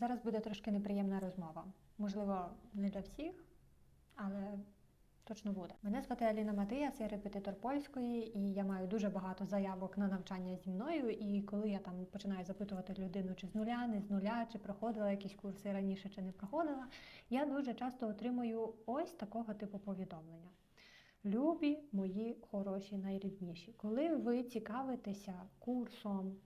Зараз буде трошки неприємна розмова. Можливо, не для всіх, але точно буде. Мене звати Аліна Матияс, я репетитор польської, і я маю дуже багато заявок на навчання зі мною. І коли я там починаю запитувати людину, чи з нуля, не з нуля, чи проходила якісь курси раніше, чи не проходила, я дуже часто отримую ось такого типу повідомлення. Любі мої хороші, найрідніші. Коли ви цікавитеся курсом,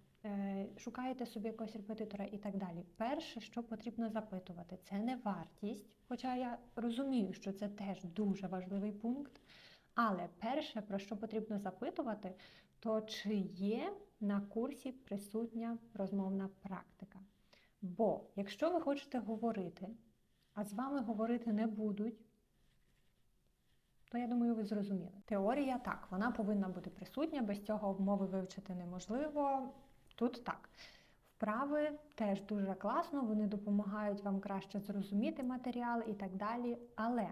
шукаєте собі якогось репетитора і так далі, перше, що потрібно запитувати, це не вартість. Хоча я розумію, що це теж дуже важливий пункт. Але перше, про що потрібно запитувати, то чи є на курсі присутня розмовна практика. Бо якщо ви хочете говорити, а з вами говорити не будуть, то я думаю, ви зрозуміли. Теорія так, вона повинна бути присутня, без цього мови вивчити неможливо. Тут так. Вправи теж дуже класно, вони допомагають вам краще зрозуміти матеріал і так далі. Але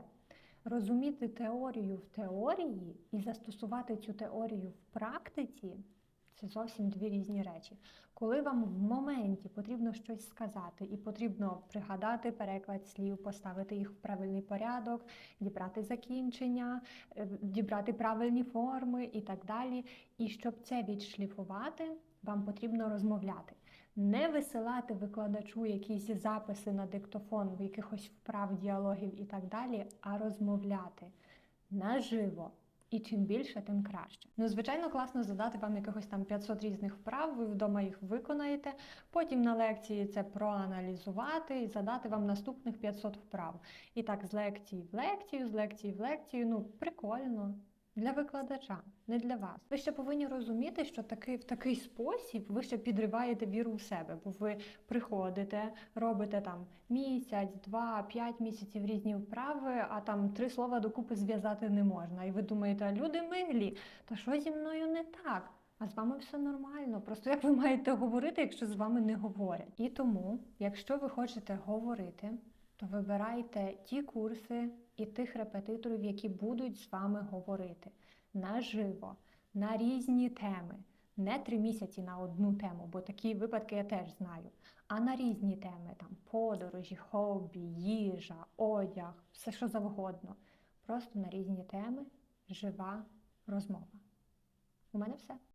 розуміти теорію в теорії і застосувати цю теорію в практиці це зовсім дві різні речі. Коли вам в моменті потрібно щось сказати, і потрібно пригадати переклад слів, поставити їх в правильний порядок, дібрати закінчення, е, дібрати правильні форми і так далі. І щоб це відшліфувати, вам потрібно розмовляти. Не висилати викладачу якісь записи на диктофон в якихось вправ, діалогів і так далі, а розмовляти наживо. І чим більше, тим краще. Ну, звичайно, класно задати вам якихось там 500 різних вправ, ви вдома їх виконаєте. Потім на лекції це проаналізувати і задати вам наступних 500 вправ. І так, з лекції в лекцію, з лекції в лекцію. Ну, прикольно. Для викладача, не для вас. Ви ще повинні розуміти, що таки, в такий спосіб ви ще підриваєте віру в себе, бо ви приходите, робите там місяць, два, п'ять місяців різні вправи, а там три слова докупи зв'язати не можна. І ви думаєте, люди милі, та що зі мною не так? А з вами все нормально. Просто як ви маєте говорити, якщо з вами не говорять? І тому, якщо ви хочете говорити, то вибирайте ті курси і тих репетиторів, які будуть з вами говорити наживо, на різні теми. Не три місяці на одну тему, бо такі випадки я теж знаю. А на різні теми там подорожі, хобі, їжа, одяг, все що завгодно. Просто на різні теми жива розмова. У мене все.